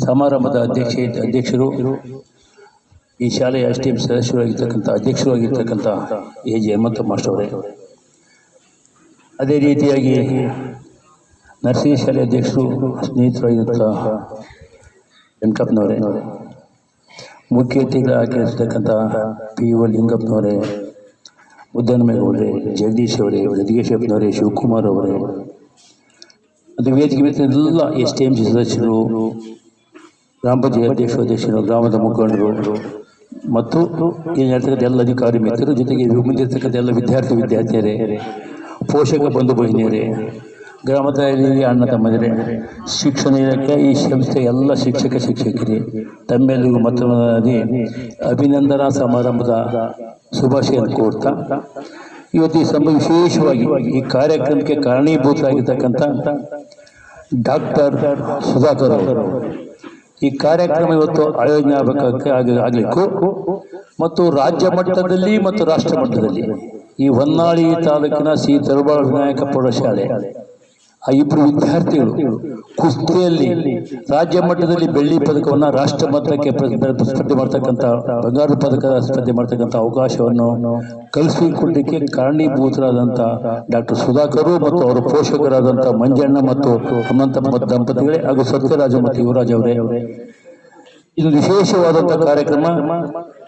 ಸಮಾರಂಭದ ಅಧ್ಯಕ್ಷ ಅಧ್ಯಕ್ಷರು ಈ ಶಾಲೆಯ ಎಸ್ ಟಿ ಎಂ ಸದಸ್ಯರಾಗಿರ್ತಕ್ಕಂಥ ಅಧ್ಯಕ್ಷರು ಆಗಿರ್ತಕ್ಕಂಥ ಎ ಜಿ ಹೇಮಂತ ಅವರೇ. ಅದೇ ರೀತಿಯಾಗಿ ನರ್ಸಿಂಗ್ ಶಾಲೆ ಅಧ್ಯಕ್ಷರು ಸ್ನೇಹಿತರಾಗಿದ್ದಂಥ ವೆಂಕಪ್ಪನವರೇ ಮುಖ್ಯ ಅತಿಥಿಗಳಾಗಿರ್ತಕ್ಕಂಥ ಪಿ ಒ ಲಿಂಗಪ್ಪನವರೇ ಮುದ್ದನಮೇಗೌಡರೇ ಜಗದೀಶ್ ಅವರೇ ಜಗದೀಶಪ್ಪನವರೇ ಶಿವಕುಮಾರ್ ಅವರೇ. ಅದು ವೇದಿಕೆ ಎಲ್ಲ ಎಸ್ ಟಿ ಎಂ ಸಿ ಸದಸ್ಯರು ಅಧ್ಯಕ್ಷರು ಗ್ರಾಮದ ಮುಖಂಡರು ಮತ್ತು ಇಲ್ಲಿ ಹೇಳ್ತಕ್ಕಂಥ ಎಲ್ಲ ಅಧಿಕಾರಿ ಮಿತ್ರರು ಜೊತೆಗೆ ಮುಂದಿರ್ತಕ್ಕಂಥ ಎಲ್ಲ ವಿದ್ಯಾರ್ಥಿ, ವಿದ್ಯಾರ್ಥಿಯರೇ, ಪೋಷಕ ಬಂಧು ಬಹಿನಿಯರೇ ಗ್ರಾಮದ ಅಣ್ಣ ತಮ್ಮದಿರೇ, ಶಿಕ್ಷಣ ಇಲಾಖೆ, ಈ ಸಂಸ್ಥೆ ಎಲ್ಲ ಶಿಕ್ಷಕ ಶಿಕ್ಷಕರೇ ತಮ್ಮೆಲ್ಲರಿಗೂ ಮತ್ತೊಂದು ಅಭಿನಂದನಾ ಸಮಾರಂಭದ ಶುಭಾಶಯನ್ನು ಕೋರ್ತಾ, ಇವತ್ತು ಈ ಸಂಬಂಧ ವಿಶೇಷವಾಗಿ ಈ ಕಾರ್ಯಕ್ರಮಕ್ಕೆ ಕಾರಣೀಭೂತರಾಗಿರ್ತಕ್ಕಂಥ ಡಾಕ್ಟರ್ ಸುಧಾಕರ್ ಅವರು. ಈ ಕಾರ್ಯಕ್ರಮ ಇವತ್ತು ಆಯೋಜನೆ ಆಗಲಿಕ್ಕೂ. ಮತ್ತು ರಾಜ್ಯ ಮಟ್ಟದಲ್ಲಿ ಮತ್ತು ರಾಷ್ಟ್ರ ಮಟ್ಟದಲ್ಲಿ ಈ ಹೊನ್ನಾಳಿ ತಾಲೂಕಿನ ಸಿ. ತರಬಾಳ ವಿನಾಯಕ ಪ್ರೌಢಶಾಲೆ ಆ ಇಬ್ಬರು ವಿದ್ಯಾರ್ಥಿಗಳು ಕುಸ್ತಿಯಲ್ಲಿ ರಾಜ್ಯ ಮಟ್ಟದಲ್ಲಿ ಬೆಳ್ಳಿ ಪದಕವನ್ನು ರಾಷ್ಟ್ರ ಮಟ್ಟಕ್ಕೆ ಪ್ರ- ಪ್ರ- ಸ್ಪರ್ಧೆ ಮಾಡ್ತಕ್ಕಂಥ ಬಂಗಾರದ ಪದಕ ಸ್ಪರ್ಧೆ ಮಾಡ್ತಕ್ಕಂಥ ಅವಕಾಶವನ್ನು ಕಲಿಸಿಕೊಡ್ಲಿಕ್ಕೆ ಕಾರಣೀಭೂತರಾದಂಥ ಡಾಕ್ಟರ್ ಸುಧಾಕರು ಮತ್ತು ಅವರ ಪೋಷಕರಾದಂಥ ಮಂಜಣ್ಣ ಮತ್ತು ಹನುಮಂತ ದಂಪತಿಗಳೇ ಹಾಗೂ ಸತ್ಯರಾಜು ಮತ್ತು ಯುವರಾಜ್ ಅವರೇ. ಇದು ವಿಶೇಷವಾದಂಥ ಕಾರ್ಯಕ್ರಮ.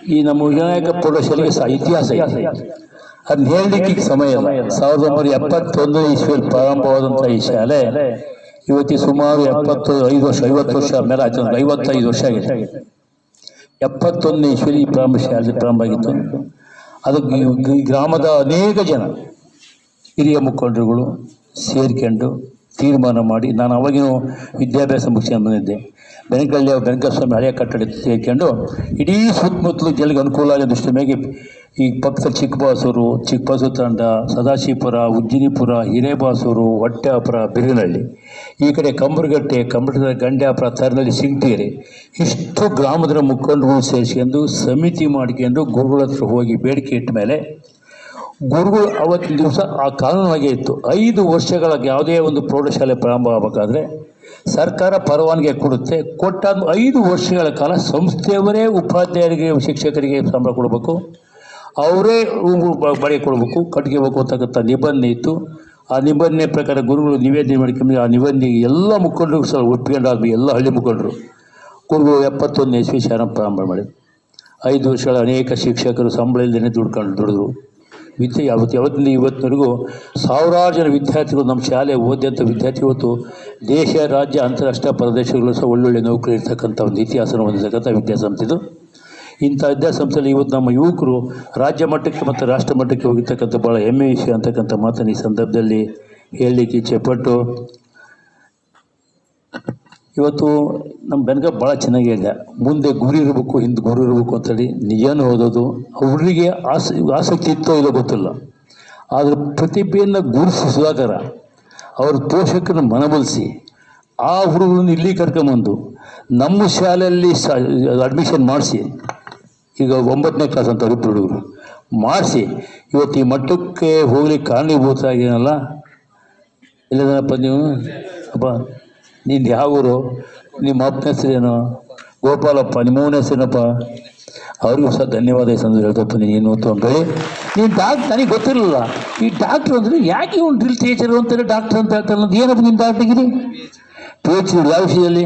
ಈ ನಮ್ಮ ವಿನಾಯಕ ಪ್ರೌಢಶಾಲೆಗೆ ಸಹ ಇತಿಹಾಸ ಅದನ್ನ ಹೇಳಲಿಕ್ಕೆ ಸಮಯ ಸಾವಿರದ ಒಂಬೈನೂರ ಎಪ್ಪತ್ತೊಂದನೇ ಇಸ್ವಿಯಲ್ಲಿ ಪ್ರಾರಂಭವಾದಂಥ ಈ ಶಾಲೆ ಇವತ್ತಿಗೆ ಸುಮಾರು ಎಪ್ಪತ್ತು, ಐದು ವರ್ಷ, ಐವತ್ತು ವರ್ಷ ಮೇಲೆ ಆಯ್ತು ಐವತ್ತೈದು ವರ್ಷ ಆಗಿದೆ. ಎಪ್ಪತ್ತೊಂದನೇ ಈ ಪ್ರಾರಂಭ ಶಾಲೆ ಪ್ರಾರಂಭ ಆಗಿತ್ತು. ಅದು ಗ್ರಾಮದ ಅನೇಕ ಜನ ಹಿರಿಯ ಮುಖಂಡರುಗಳು ಸೇರ್ಕೊಂಡು ತೀರ್ಮಾನ ಮಾಡಿ ನಾನು ಅವಾಗಿನ ವಿದ್ಯಾಭ್ಯಾಸ ಮುಗಿಸ್ಕೊಂಡು ಬಂದಿದ್ದೆ. ಬೆನಕಳ್ಳಿ ಬೆನಕಸ್ವಾಮಿ ಹಳೆಯ ಕಟ್ಟಡ ಸೇರ್ಕೊಂಡು ಇಡೀ ಸುತ್ತಮುತ್ತಲು ಜನರಿಗೆ ಅನುಕೂಲ ಆಗೋ ದೃಷ್ಟಿ ಮೇಲೆ ಈ ಪಕ್ಕ ಚಿಕ್ಕಬಾಸೂರು ಚಿಕ್ಕಬಾಸೂರು ತಂಡ, ಸದಾಶಿವಪುರ, ಉಜ್ಜಿನಿಪುರ, ಹಿರೇಬಾಸೂರು ಹೊಟ್ಟೆಪುರ ಬಿರಿನಳ್ಳಿ ಈ ಕಡೆ ಕಂಬರಗಟ್ಟೆ, ಕಂಬರದ ಗಂಡ್ಯಾಪುರ ತರನಲ್ಲಿ ಸಿಂಗ್ಟೇರಿ ಇಷ್ಟು ಗ್ರಾಮದ ಮುಖಂಡರು ಸೇರಿಸ್ಕೊಂಡು ಸಮಿತಿ ಮಾಡ್ಕೊಂಡು ಗುರುಗಳ ಹತ್ರ ಹೋಗಿ ಬೇಡಿಕೆ ಇಟ್ಟ ಮೇಲೆ ಗುರುಗಳು ಅವತ್ತಿನ ದಿವಸ ಆ ಕಾನೂನಾಗೆ ಇತ್ತು. ಐದು ವರ್ಷಗಳ ಯಾವುದೇ ಒಂದು ಪ್ರೌಢಶಾಲೆ ಪ್ರಾರಂಭ ಆಗಬೇಕಾದ್ರೆ ಸರ್ಕಾರ ಪರವಾನಗಿ ಕೊಡುತ್ತೆ. ಕೊಟ್ಟಾದ ಐದು ವರ್ಷಗಳ ಕಾಲ ಸಂಸ್ಥೆಯವರೇ ಉಪಾಧ್ಯಾಯರಿಗೆ, ಶಿಕ್ಷಕರಿಗೆ ಸಂಬಳ ಕೊಡಬೇಕು. ಅವರೇ ಬಳೆ ಕೊಡಬೇಕು ಕಟ್ಕೋಬೇಕು ಅಂತಕ್ಕಂಥ ನಿಬಂಧನೆ ಇತ್ತು. ಆ ನಿಬಂಧನೆ ಪ್ರಕಾರ ಗುರುಗಳು ನಿವೇದನೆ ಮಾಡ್ಕೊಂಡು ಆ ನಿಬಂಧನೆಗೆ ಎಲ್ಲ ಮುಖಂಡರು ಸಹ ಒಪ್ಪಿಕೊಂಡಾದ್ವಿ ಎಲ್ಲ ಹಳ್ಳಿ ಮುಖಂಡರು ಗುರುಗಳು ಎಪ್ಪತ್ತೊಂದನೇ ಇಸ್ವಿ ಶಾಲೆ ಪ್ರಾರಂಭ ಮಾಡಿದ್ರು. ಐದು ವರ್ಷಗಳ ಅನೇಕ ಶಿಕ್ಷಕರು ಸಂಬಳ ಇಲ್ಲದೇ ದುಡ್ಕೊಂಡು ದುಡಿದ್ರು. ವಿದ್ಯೆ ಯಾವತ್ತು, ಯಾವತ್ತಿಂದ ಇವತ್ತಿನವರೆಗೂ ಸಾವಿರಾರು ಜನ ವಿದ್ಯಾರ್ಥಿಗಳು ನಮ್ಮ ಶಾಲೆ ಓದಿದಂಥ ವಿದ್ಯಾರ್ಥಿ ಇವತ್ತು ದೇಶ, ರಾಜ್ಯ, ಅಂತಾರಾಷ್ಟ್ರೀಯ ಪ್ರದೇಶಗಳು ಸಹ ಒಳ್ಳೊಳ್ಳೆ ನೌಕರಿ ಇರ್ತಕ್ಕಂಥ ಒಂದು ಇತಿಹಾಸನ ಹೊಂದಿರತಕ್ಕಂಥ ವಿದ್ಯಾಸಂಸ್ಥೆ ಇದು ಇಂಥ ವಿದ್ಯಾಸಂಸ್ಥೆಯಲ್ಲಿ ಇವತ್ತು ನಮ್ಮ ಯುವಕರು ರಾಜ್ಯ ಮಟ್ಟಕ್ಕೆ ಮತ್ತು ರಾಷ್ಟ್ರ ಮಟ್ಟಕ್ಕೆ ಹೋಗಿರ್ತಕ್ಕಂಥ ಭಾಳ ಹೆಮ್ಮೆ ವಿಷಯ ಅಂತಕ್ಕಂಥ ಮಾತನ್ನು ಈ ಸಂದರ್ಭದಲ್ಲಿ ಹೇಳಲಿಕ್ಕೆ ಇಚ್ಛೆಪಟ್ಟು ಇವತ್ತು ನಮ್ಮ ಬೆನ್ಗ ಭಾಳ ಚೆನ್ನಾಗಿ ಹೇಳಿದೆ. ಮುಂದೆ ಗುರಿ ಇರಬೇಕು, ಹಿಂದೆ ಗುರು ಇರಬೇಕು ಅಂತೇಳಿ ನಿಜನೂ ಓದೋದು. ಅವರಿಗೆ ಆಸ, ಆಸಕ್ತಿ ಇತ್ತೋ ಇಲ್ಲೋ ಗೊತ್ತಿಲ್ಲ. ಆದರೆ ಪ್ರತಿಭೆಯನ್ನು ಗುರುಸಿ ಸುಧಾಕರ ಅವ್ರ ಪೋಷಕರನ್ನ ಮನವೊಲಿಸಿ ಆ ಹುಡುಗರನ್ನು ಇಲ್ಲಿ ಕರ್ಕೊಂಬಂದು ನಮ್ಮ ಶಾಲೆಯಲ್ಲಿ ಅಡ್ಮಿಷನ್ ಮಾಡಿಸಿ ಈಗ ಒಂಬತ್ತನೇ ಕ್ಲಾಸ್ ಅಂತ ಇಬ್ಬರು ಹುಡುಗರು. ಮಾಡಿಸಿ ಇವತ್ತು ಈ ಮಟ್ಟಕ್ಕೆ ಹೋಗ್ಲಿಕ್ಕೆ ಆಗಿದೆಯಲ್ಲ ಇಲ್ಲದನಪ್ಪ ನೀವು? ಅಪ್ಪ, ನಿಂದು ಯಾವ ಊರು? ನಿಮ್ಮ ಅಪ್ಪನ ಹೆಸರೇನು? ಗೋಪಾಲಪ್ಪ ನಿಮ್ಮವನ ಹೆಸರೇನಪ್ಪ? ಅವ್ರಿಗೂ ಸಹ ಧನ್ಯವಾದ ಸಂದರ್ಭ ಹೇಳ್ತಪ್ಪ ನೀನು ತೊಗೊಂಡ್ರೆ ನೀನು ಡಾಕ್ಟರ್ ನನಗೆ ಗೊತ್ತಿರಲಿಲ್ಲ. ಈ ಡಾಕ್ಟ್ರ್ ಅಂದರೆ ಯಾಕೆ ಇವನು ಡ್ರಿಲ್ ಟೀಚರು ಅಂತಾರೆ ಡಾಕ್ಟ್ರ್ ಅಂತ ಹೇಳ್ತಾರಲ್ಲ ಅಂತ ಏನಪ್ಪ ನಿಮ್ಮ ಡಾಕ್ಟ್ರಿಗೆ ಟೀಚರ್ ಯಾವ ವಿಷಯದಲ್ಲಿ?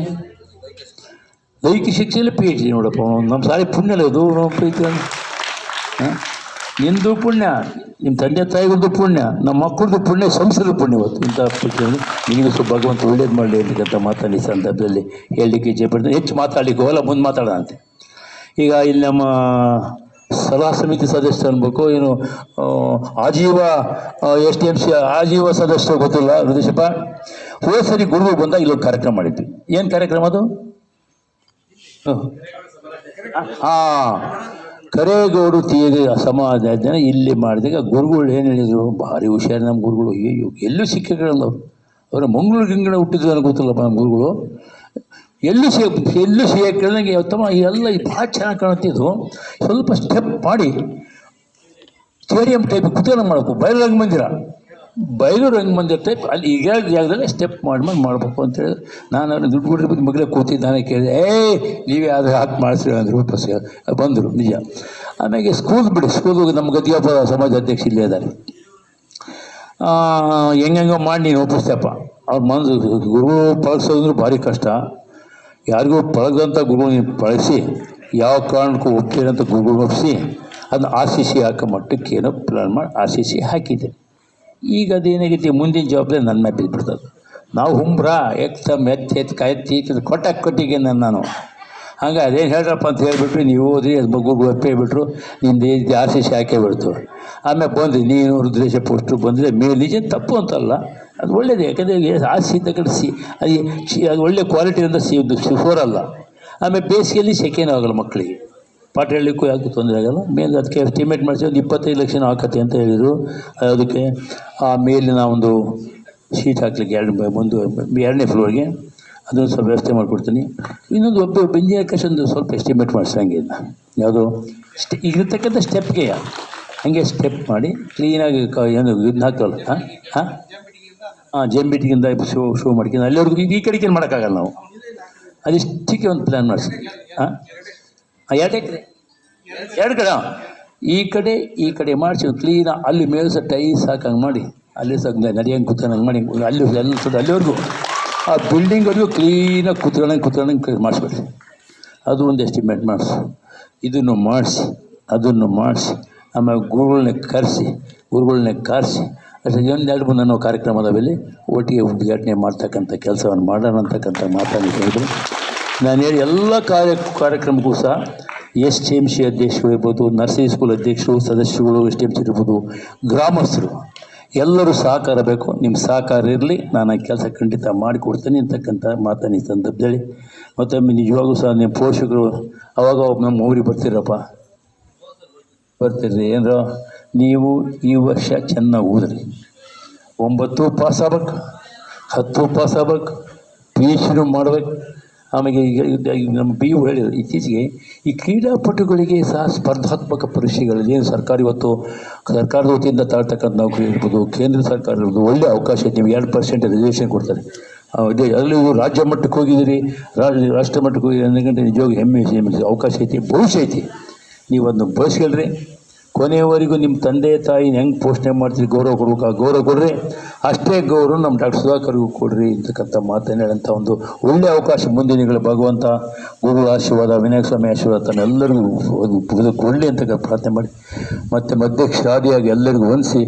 ದೈಹಿಕ ಶಿಕ್ಷೆಯಲ್ಲಿ ಪಿ ಎಚ್ ಡಿ ನೋಡಪ್ಪ. ನಮ್ಮ ಸಾರಿ ಪುಣ್ಯ ಅದು ಪ್ರೀತಿ ಹಾಂ? ನಿಂದು ಪುಣ್ಯ ನಿಮ್ಮ ತಂದೆ ತಾಯಿಗಳದ್ದು ಪುಣ್ಯ ನಮ್ಮ ಮಕ್ಕಳದ್ದು ಪುಣ್ಯ, ಸಂಸ್ಥೆದು ಪುಣ್ಯ ಇವತ್ತು. ಇಂಥ ನಿನಗೂ ಸ್ವಲ್ಪ ಭಗವಂತ ಒಳ್ಳೇದು ಮಾಡಲಿ ಅಂತಕ್ಕಂಥ ಮಾತಾಡಿ ಸಂದರ್ಭದಲ್ಲಿ. ಹೇಳಲಿಕ್ಕೆ ಇಚ್ಛೆ ಪಡ್ತೀನಿ. ಹೆಚ್ಚು ಮಾತಾಡಲಿಕ್ಕೆ ಹೋಗಲ್ಲ, ಮುಂದೆ ಮಾತಾಡೋಣಂತೆ ಈಗ ಇಲ್ಲಿ ನಮ್ಮ ಸಲಹಾ ಸಮಿತಿ ಸದಸ್ಯರು ಅನ್ಬೇಕು. ಏನು ಆಜೀವ ಎಸ್ ಡಿ ಎಂ ಸಿ ಆಜೀವ ಸದಸ್ಯರು ಗೊತ್ತಿಲ್ಲ ಹೃದಯಪ್ಪ ಹೋದ ಸರಿ ಗುರುಗಳು ಬಂದಾಗ ಇಲ್ಲೊಂದು ಕಾರ್ಯಕ್ರಮ ಮಾಡಿದ್ವಿ. ಏನು ಕಾರ್ಯಕ್ರಮ ಅದು? ಹಾಂ. ಕರೇಗೌಡು ತೀರಿ ಜನ ಇಲ್ಲಿ ಮಾಡಿದಾಗ ಗುರುಗಳು ಏನು ಹೇಳಿದರು? ಭಾರಿ ಹುಷಾರು ನಮ್ಮ ಗುರುಗಳು. ಅಯ್ಯೋ ಎಲ್ಲೂ ಸಿಕ್ಕಿರಲ್ಲ ಅವರು. ಮಂಗಳೂರು ಗಿಂಗಣ ಹುಟ್ಟಿದ್ರು ನನಗೆ ಗೊತ್ತಿಲ್ಲಪ್ಪ ನಮ್ಮ ಗುರುಗಳು. ಎಲ್ಲೂ ಸಿ ಎಲ್ಲೂ ತಮ್ಮ ಇದೆಲ್ಲ ಇದು ಭಾಳ ಚೆನ್ನಾಗಿ ಕಾಣುತ್ತಿದ್ದು ಸ್ವಲ್ಪ ಸ್ಟೆಪ್ ಮಾಡಿ. ಸ್ಟೇಡಿಯಂ ಟೈಪ್ ಕುತೂಹಲ ಮಾಡಬೇಕು. ಬಯಲಾಗಿ ಮಂದಿರ. ಬಯಲೂರು ರಂಗಮಂದಿರ ಟೈಪ್ ಅಲ್ಲಿ ಈಗ ಜಾಗದಲ್ಲಿ ಸ್ಟೆಪ್ ಮಾಡಿ ಮಾಡಿ ಮಾಡಬೇಕು ಅಂತೇಳಿ ನಾನು ಅವ್ರನ್ನ ದುಡ್ಡು ಕೊಟ್ಟಿರ್ಬೋದು ಮಗಳೇ ಕೂತಿದ್ದಾನೆ ಕೇಳಿದೆ. ಏ ನೀವೇ ಆದರೆ ಹಾಕಿ ಮಾಡಿಸ್ರಿ ಅಂದರು ವಾಪಸ್ ಬಂದರು, ನಿಜ. ಆಮೇಲೆ ಸ್ಕೂಲ್ ಬಿಡಿ ಸ್ಕೂಲ್ ನಮ್ಮ ಗದ್ಯ ಸಮಾಜ ಅಧ್ಯಕ್ಷ ಇಲ್ಲೇ ಇದ್ದಾರೆ. ಹೆಂಗೆಂಗೋ ಮಾಡಿ ನೀನು ಒಪ್ಪಿಸ್ತೇಪ್ಪ ಅವ್ರ ಮನಸ್ಸು ಗುರು ಪಳಗ್ಸೋದ್ರೆ ಭಾರಿ ಕಷ್ಟ. ಯಾರಿಗೂ ಪಳಗದಂಥ ಗುರು ನೀನು ಪಳಗಿಸಿ ಯಾವ ಕಾರಣಕ್ಕೂ ಒಪ್ಪಿರೋಂಥ ಗುರುಗಳು ಒಪ್ಪಿಸಿ, ಅದನ್ನ ಆರ್ ಸಿ ಸಿ ಹಾಕೋ ಮಟ್ಟಕ್ಕೆ ಏನೋ ಪ್ಲಾನ್ ಮಾಡಿ ಆರ್ ಸಿ ಸಿ ಹಾಕಿದೆ. ಈಗ ಅದೇನಾಗೈತಿ ಮುಂದಿನ ಜವಾಬ್ದಾರಿ ನನ್ನ ಮೇಲೆ ಬಿದ್ದುಬಿಡ್ತದೆ ನಾವು ಹುಂಬ್ರ ಎಕ್ತಮ್ ಎತ್ತಿ ಎತ್ತಿ ಕಾಯ್ತಿ ಕೊಟ್ಟಾಗ ಕೊಟ್ಟಿಗೆ ನಾನು ಹಂಗೆ ಅದೇನು ಹೇಳ್ರಪ್ಪ ಅಂತ ಹೇಳಿಬಿಟ್ರು ನೀವು ಓದ್ರಿ ಅದು ಒಪ್ಪೇ ಬಿಟ್ರು ನಿಂದು ಏನು ಸಿ ಸಿ ಹಾಕೇ ಬಿಡ್ತು. ಆಮೇಲೆ ಬಂದ್ರಿ, ನೀನು ರುದ್ರೇಶ ಪುಷ್ಟು ಬಂದರೆ ಮೇ ನಿಜ ತಪ್ಪು ಅಂತಲ್ಲ, ಅದು ಒಳ್ಳೇದು, ಯಾಕಂದರೆ ಆಸೆ ಇದ್ದ ಕಡೆ ಸಿ ಅದು ಒಳ್ಳೆ ಕ್ವಾಲಿಟಿ ಅಂದರೆ ಸಿ ಅಲ್ಲ. ಆಮೇಲೆ ಬೇಸಿಗೆಯಲ್ಲಿ ಸೆಕೆಂಡ್ ಆಗಲ್ಲ ಮಕ್ಕಳಿಗೆ ಪಾಠ ಹೇಳಲಿಕ್ಕೂ ಯಾಕೆ ತೊಂದರೆ ಆಗಲ್ಲ. ಮೇನ್ ಅದಕ್ಕೆ ಎಸ್ಟಿಮೇಟ್ ಮಾಡಿಸಿ ಒಂದು ಇಪ್ಪತ್ತೈದು ಲಕ್ಷ ಆಗತ್ತೆ ಅಂತ ಹೇಳಿದರು. ಅದಕ್ಕೆ ಆ ಮೇಲಿನ ಒಂದು ಶೀಟ್ ಹಾಕ್ಲಿಕ್ಕೆ ಎರಡು ಒಂದು ಎರಡನೇ ಫ್ಲೋರ್ಗೆ ಅದನ್ನು ಸ್ವಲ್ಪ ವ್ಯವಸ್ಥೆ ಮಾಡಿಕೊಡ್ತೀನಿ. ಇನ್ನೊಂದು ಒಬ್ಬ ಬೆಂಜಿನ ಒಂದು ಸ್ವಲ್ಪ ಎಸ್ಟಿಮೇಟ್ ಮಾಡಿಸಂಗೆ ಇಲ್ಲ ಯಾವುದು? ಸ್ಟೆ ಇರತಕ್ಕಂಥ ಸ್ಟೆಪ್ಗೆ ಹಾಗೆ ಸ್ಟೆಪ್ ಮಾಡಿ ಕ್ಲೀನಾಗಿ ಕ, ಏನು, ಇದನ್ನ ಹಾಕ್ತವಲ್ಲ, ಹಾಂ? ಹಾಂ? ಹಾಂ, ಜಂಬಿಟಿಗಿಂದ ಶೋ ಶೋ ಮಾಡ್ಕೊಂಡು ಅಲ್ಲಿವರೆಗೂ ಈ ಕಡೆಗೆ ಮಾಡೋಕ್ಕಾಗಲ್ಲ ನಾವು. ಅದಿಷ್ಟಕ್ಕೆ ಒಂದು ಪ್ಲ್ಯಾನ್ ಮಾಡಿಸಿ, ಹಾಂ? ಎರಡು ಎಕರೆ ಎರಡು ಕಡೆ. ಈ ಕಡೆ ಈ ಕಡೆ ಮಾಡಿಸಿ ಕ್ಲೀನ ಅಲ್ಲಿ ಮೇಲೆ ಸಹ ಟೈ ಸಾಕಂಗೆ ಮಾಡಿ, ಅಲ್ಲಿ ಸಹ ನಡೆಯಂಗೆ ಕೂತ್ಕೊಂಡಂಗೆ ಮಾಡಿ, ಅಲ್ಲಿ ಎಲ್ಲ ಸುತ್ತ ಅಲ್ಲಿವರೆಗೂ ಆ ಬಿಲ್ಡಿಂಗ್ವರೆಗೂ ಕ್ಲೀನಾಗಿ ಕೂತ್ಕೊಂಡಂಗೆ ಕ್ಲೀನ್ ಮಾಡಿಸ್ಬಿಡ್ರಿ. ಅದು ಒಂದು ಎಸ್ಟಿಮೇಟ್ ಮಾಡಿಸಿ, ಇದನ್ನು ಮಾಡಿಸಿ, ಅದನ್ನು ಮಾಡಿಸಿ, ಆಮೇಲೆ ಗುರುಗಳನ್ನ ಕರೆಸಿ ಗುರುಗಳನ್ನ ಕರೆಸಿ, ಅಷ್ಟೇ ಒಂದೆರಡು ಮೂರು ಅನ್ನೋ ಕಾರ್ಯಕ್ರಮದ ಮೇಲೆ ಒಟ್ಟಿಗೆ ಉದ್ಘಾಟನೆ ಮಾಡ್ತಕ್ಕಂಥ ಕೆಲಸವನ್ನು ಮಾಡೋಣ ಅಂತಕ್ಕಂಥ ಮಾತನ್ನು ಹೇಳಿದರು. ನಾನು ಹೇಳಿ ಎಲ್ಲ ಕಾರ್ಯ ಕಾರ್ಯಕ್ರಮಕ್ಕೂ ಸಹ ಎಸ್ ಟಿ ಎಂ ಸಿ ಅಧ್ಯಕ್ಷರು ಇರ್ಬೋದು ನರ್ಸರಿ ಸ್ಕೂಲ್ ಅಧ್ಯಕ್ಷರು, ಸದಸ್ಯರುಗಳು ಎಸ್ ಟಿ ಎಂ ಸಿ ಇರ್ಬೋದು, ಗ್ರಾಮಸ್ಥರು, ಎಲ್ಲರೂ ಸಹಕಾರ ಬೇಕು. ನಿಮ್ಮ ಸಹಕಾರ ಇರಲಿ, ನಾನು ಆ ಕೆಲಸ ಖಂಡಿತ ಮಾಡಿಕೊಡ್ತೇನೆ ಅಂತಕ್ಕಂಥ ಮಾತನ್ನು ಈ ಸಂದರ್ಭದಲ್ಲಿ. ಮತ್ತೊಮ್ಮೆ ನಿಜವಾಗೂ ಸಹ ನಿಮ್ಮ ಪೋಷಕರು, ಅವಾಗ ನಮ್ಮ ಊರಿಗೆ ಬರ್ತೀರಪ್ಪ. ಬರ್ತೀರಿ ಏನರ ನೀವು ಈ ವರ್ಷ ಚೆನ್ನಾಗಿ ಓದ್ರಿ. ಒಂಬತ್ತು ಪಾಸ್ ಆಗ್ಬೇಕು, ಹತ್ತು ಪಾಸ್ ಆಗ್ಬೇಕು ಪಿ ಎಚ್ ಡಿ ಮಾಡ್ಬೇಕು. ಆಮೇಲೆ ಈಗ ನಮ್ಮ ಬಿ ಯು ಹೇಳಿದ್ರು ಇತ್ತೀಚೆಗೆ ಈ ಕ್ರೀಡಾಪಟುಗಳಿಗೆ ಸಹ ಸ್ಪರ್ಧಾತ್ಮಕ ಪರೀಕ್ಷೆಗಳಲ್ಲಿ ಏನು ಸರ್ಕಾರ ಇವತ್ತು ಸರ್ಕಾರದ ವತಿಯಿಂದ ತಾಳ್ತಕ್ಕಂಥ ನೌಕರಿ ಇರ್ಬೋದು, ಕೇಂದ್ರ ಸರ್ಕಾರ ಇರ್ಬೋದು ಒಳ್ಳೆಯ ಅವಕಾಶ ನಿಮಗೆ ಎರಡು ಪರ್ಸೆಂಟ್ ರಿಸರ್ವೇಷನ್ ಕೊಡ್ತಾರೆ. ಇದೆ ಅಲ್ಲಿ ರಾಜ್ಯ ಮಟ್ಟಕ್ಕೆ ಹೋಗಿದ್ದೀರಿ ರಾಷ್ಟ್ರ ಮಟ್ಟಕ್ಕೆ ಹೋಗಿದ್ದೀರಿ ಗಂಟೆ ನಿಜವಾಗಿ ಹೆಮ್ಮೆ ಅವಕಾಶ ಐತಿ, ಭವಿಷ್ಯ ಐತಿ. ನೀವು ಅದನ್ನು ಬಳಸ್ಕೊಳ್ರಿ. ಕೊನೆಯವರೆಗೂ ನಿಮ್ಮ ತಂದೆ ತಾಯಿ ಹೆಂಗೆ ಪೋಷಣೆ ಮಾಡ್ತೀರಿ, ಗೌರವ ಕೊಡ್ಬೇಕು? ಗೌರವ ಕೊಡ್ರಿ. ಅಷ್ಟೇ ಗೌರವ ನಮ್ಮ ಡಾಕ್ಟರ್ ಸುಧಾಕರ್ಗೂ ಕೊಡ್ರಿ ಅಂತಕ್ಕಂಥ ಮಾತನ್ನು ಹೇಳಂಥ ಒಂದು ಒಳ್ಳೆಯ ಅವಕಾಶ ಮುಂದಿನ ದಿನಗಳ ಭಗವಂತ ಗುರು ಆಶೀರ್ವಾದ, ವಿನಾಯಕ ಸ್ವಾಮಿ ಆಶೀರ್ವಾದ ತಮ್ಮೆಲ್ಲರಿಗೂ ಕೊಡಲಿ ಅಂತ ಪ್ರಾರ್ಥನೆ ಮಾಡಿ. ಮತ್ತು ಅಧ್ಯಕ್ಷರಾದಿಯಾಗಿ ಎಲ್ಲರಿಗೂ ಹೊಂದಿಸಿ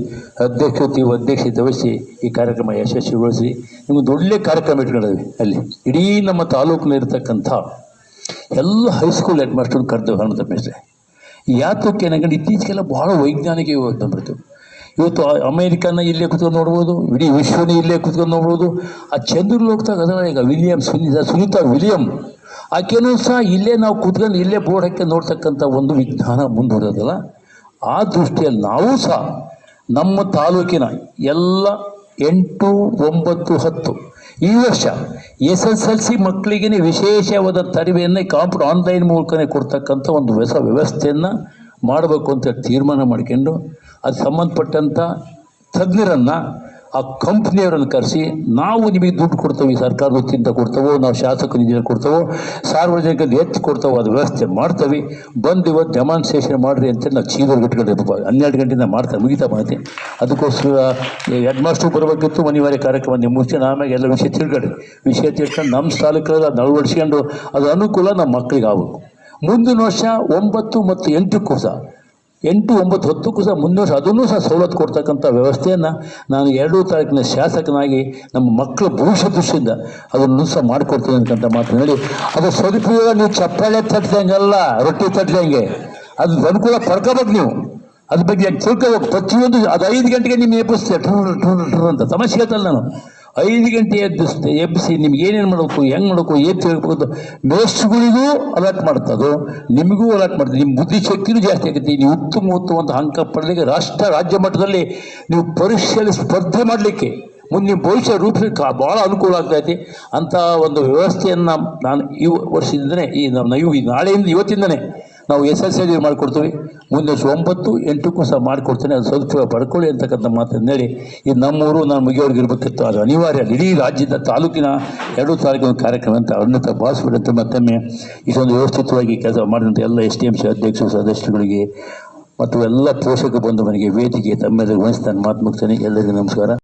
ಅಧ್ಯಕ್ಷತೆ ಅಧ್ಯಕ್ಷತೆ ವಹಿಸಿ ಈ ಕಾರ್ಯಕ್ರಮ ಯಶಸ್ವಿಗೊಳಿಸಿ. ನಿಮ್ಗೊಂದು ಒಳ್ಳೆಯ ಕಾರ್ಯಕ್ರಮ ಇಟ್ಕೊಂಡಿದ್ವಿ ಅಲ್ಲಿ. ಇಡೀ ನಮ್ಮ ತಾಲೂಕಿನ ಇರತಕ್ಕಂಥ ಎಲ್ಲ ಹೈಸ್ಕೂಲ್ ಹೆಡ್ ಮಾಸ್ಟರ್ ಕರೆದು ಹನುಮಂತ ಮೇಸ್ಟ್ರೆ ಯಾತಕ್ಕೆ ನನಗೆ ಇತ್ತೀಚೆಗೆಲ್ಲ ಬಹಳ ವೈಜ್ಞಾನಿಕ ಇವತ್ತು ಬಂದ್ಬಿಡ್ತು. ಇವತ್ತು ಆ ಅಮೇರಿಕನ ಇಲ್ಲೇ ಕುತ್ಕೊಂಡು ನೋಡ್ಬೋದು, ಇಡೀ ವಿಶ್ವನೇ ಇಲ್ಲೇ ಕುತ್ಕೊಂಡು ನೋಡ್ಬೋದು. ಆ ಚಂದ್ರಲೋಕದಾಗ ಅದರ ಈಗ ವಿಲಿಯಂ ಸುನೀತಾ ಸುನೀತಾ ವಿಲಿಯಂ. ಆಕೆನೂ ಸಹ ಇಲ್ಲೇ ನಾವು ಕುತ್ಕೊಂಡು ಇಲ್ಲೇ ಬೋರ್ಡ್ ಹಾಕಿ ನೋಡ್ತಕ್ಕಂಥ ಒಂದು ವಿಜ್ಞಾನ ಮುಂದುವರೆದಲ್ಲ. ಆ ದೃಷ್ಟಿಯಲ್ಲಿ ನಾವು ಸಹ ನಮ್ಮ ತಾಲೂಕಿನ ಎಲ್ಲ ಎಂಟು, ಒಂಬತ್ತು, ಹತ್ತು ಈ ವರ್ಷ ಎಸ್ ಎಸ್ ಎಲ್ ಸಿ ಮಕ್ಕಳಿಗೆ ವಿಶೇಷವಾದ ತರಬೇತಿಯನ್ನು ಕಾಂಪ್ಯೂಟರ್ ಆನ್ಲೈನ್ ಮೂಲಕನೇ ಕೊಡ್ತಕ್ಕಂಥ ಒಂದು ಹೊಸ ವ್ಯವಸ್ಥೆಯನ್ನು ಮಾಡಬೇಕು ಅಂತ ತೀರ್ಮಾನ ಮಾಡ್ಕೊಂಡು, ಅದು ಸಂಬಂಧಪಟ್ಟಂಥ ತಜ್ಞರನ್ನು ಆ ಕಂಪ್ನಿಯವರನ್ನು ಕರೆಸಿ, ನಾವು ನಿಮಗೆ ದುಡ್ಡು ಕೊಡ್ತೇವೆ ಸರ್ಕಾರದ ವತಿಯಿಂದ ಕೊಡ್ತೇವೋ, ನಾವು ಶಾಸಕ ನಿಧಿಯಲ್ಲಿ ಕೊಡ್ತೇವೋ ಸಾರ್ವಜನಿಕರಿಗೆ ಎತ್ತಿ ಕೊಡ್ತೇವೋ, ಅದು ವ್ಯವಸ್ಥೆ ಮಾಡ್ತೇವೆ. ಬಂದು ಇವತ್ತು ಡೆಮಾನ್ಸ್ಟ್ರೇಷನ್ ಮಾಡಿರಿ ಅಂತ ನಾವು ಚೀಲಲ್ಲಿ ಇಟ್ಕೊಂಡಿರ್ಬೇಕು ಹನ್ನೆರಡು ಗಂಟೆಯಿಂದ ಮಾಡ್ತಾರೆ ಮುಗಿತಾ ಮಾತಿ ಅದಕ್ಕೋಸ್ಕರ ಹೆಡ್ ಮಾಸ್ಟ್ರು ಬರಬೇಕಿತ್ತು ಅನಿವಾರ್ಯ ಕಾರ್ಯಕ್ರಮ ನಿಮ್ಮ ಮುಂಚೆ ಆಮೇಲೆ ಎಲ್ಲ ವಿಷಯ ತಿಳ್ಕೊಳ್ಳಿ ವಿಷಯ ತಿಳ್ಕೊಂಡು ನಮ್ಮ ಸ್ಥಳಕ್ಕೆ ಅದನ್ನ ಅಳವಡಿಸ್ಕೊಂಡು ಅದು ಅನುಕೂಲ ನಮ್ಮ ಮಕ್ಕಳಿಗೆ ಆಗಬೇಕು. ಮುಂದಿನ ವರ್ಷ ಒಂಬತ್ತು ಮತ್ತು ಎಂಟಕ್ಕೂ ಸಹ ಎಂಟು ಒಂಬತ್ತು ಹತ್ತಕ್ಕೂ ಸಹ ಮುಂದಿನ ವರ್ಷ, ಅದನ್ನು ಸಹ ಸವಲತ್ತು ಕೊಡ್ತಕ್ಕಂಥ ವ್ಯವಸ್ಥೆಯನ್ನು ನಾನು ಎರಡೂ ತಾರೀಕಿನ ಶಾಸಕನಾಗಿ ನಮ್ಮ ಮಕ್ಕಳ ಭವಿಷ್ಯ ದೃಷ್ಟಿಯಿಂದ ಅದನ್ನು ಸಹ ಮಾಡಿಕೊಡ್ತೀನಿ ಅಂತ ಮಾತು ಹೇಳಿ, ಅದು ಸದುಪಯೋಗ ನೀವು ಚಪ್ಪಾಳೆ ತಟ್ಟಿದಂಗಲ್ಲ, ರೊಟ್ಟಿ ತಟ್ಟಿದಂಗೆ, ಅದು ಅನುಕೂಲ ಪಡ್ಕೋಬೇಕು ನೀವು. ಅದ್ರ ಬಗ್ಗೆ ತಿಳ್ಕೋಬೇಕು. ಪ್ರತಿಯೊಂದು ಅದು ಐದು ಗಂಟೆಗೆ ನಿಮ್ಮ ಎಬ್ಬಿಸ್ತೇವೆ ಟೂರ್ ಟೂರ್ ಟೂರ್ ಅಂತ. ಸಮಸ್ಯೆ ಹೇಳ್ತಲ್ಲ ನಾನು. ಐದು ಗಂಟೆ ಎಬ್ಬಿಸ್ತೆ ಎಬ್ಬಿಸಿ ನಿಮ್ಗೆ ಏನೇನು ಮಾಡಬೇಕು, ಹೆಂಗೆ ಮಾಡಬೇಕು, ಏನು ತಿಳ್ಬೇಕು ಮೇಸ್ಟ್ಗಳಿಗೂ ಅಲರ್ಟ್ ಮಾಡ್ತದು ನಿಮಗೂ ಅಲರ್ಟ್ ಮಾಡ್ತದೆ ನಿಮ್ಮ ಬುದ್ಧಿಶಕ್ತಿನೂ ಜಾಸ್ತಿ ಆಗುತ್ತೆ. ನೀವು ಉತ್ತಮ ಉತ್ತಮ ಅಂಕ ಪಡಲಿಕ್ಕೆ ರಾಷ್ಟ್ರ, ರಾಜ್ಯ ಮಟ್ಟದಲ್ಲಿ ನೀವು ಪರೀಕ್ಷೆಯಲ್ಲಿ ಸ್ಪರ್ಧೆ ಮಾಡಲಿಕ್ಕೆ ಮುಂದೆ ನಿಮ್ಮ ಭವಿಷ್ಯ ರೂಪಿಸಲಿಕ್ಕೆ ಭಾಳ ಅನುಕೂಲ ಆಗ್ತೈತಿ ಅಂತ ಒಂದು ವ್ಯವಸ್ಥೆಯನ್ನು ನಾನು ಈ ವರ್ಷದಿಂದನೇ, ಈ ನಮ್ಮ ನಾಳೆಯಿಂದ ಇವತ್ತಿಂದನೇ ನಾವು ಎಸ್ ಎಸ್ ಎಲ್ ಮಾಡಿಕೊಡ್ತೀವಿ. ಮುಂದೆ ಒಂಬತ್ತು, ಎಂಟಕ್ಕೂ ಸಹ ಮಾಡಿಕೊಡ್ತೇನೆ. ಅದು ಸದುಪಯೋಗ ಪಡ್ಕೊಳ್ಳಿ ಅಂತಕ್ಕಂಥ ಮಾತನ್ನು ಹೇಳಿ ಇದು ನಮ್ಮೂರು ನಾನು ಮುಗಿಯೋರ್ಗೆ ಇರಬೇಕಿತ್ತು. ಅದು ಅನಿವಾರ್ಯ. ಇಡೀ ರಾಜ್ಯದ ತಾಲೂಕಿನ ಎರಡು ತಾಲೂಕಿನ ಕಾರ್ಯಕ್ರಮ ಅಂತ ಅನ್ನತ ಭಾವಿಸ್ಬಿಡುತ್ತೆ ಮತ್ತೊಮ್ಮೆ ಇಷ್ಟೊಂದು ವ್ಯವಸ್ಥಿತವಾಗಿ ಕೆಲಸ ಮಾಡಿದಂಥ ಎಲ್ಲ ಎಸ್ ಡಿ ಎಂ ಸಿ ಅಧ್ಯಕ್ಷರು, ಸದಸ್ಯರುಗಳಿಗೆ ಮತ್ತು ಎಲ್ಲ ಪೋಷಕ ಬಂಧುವನಿಗೆ ವೇದಿಕೆ ತಮ್ಮೆಲ್ಲರಿಗೂ ವಹಿಸ್ತಾನೆ ಮಾತು ಮುಗ್ತಾನೆ ಎಲ್ಲರಿಗೂ ನಮಸ್ಕಾರ.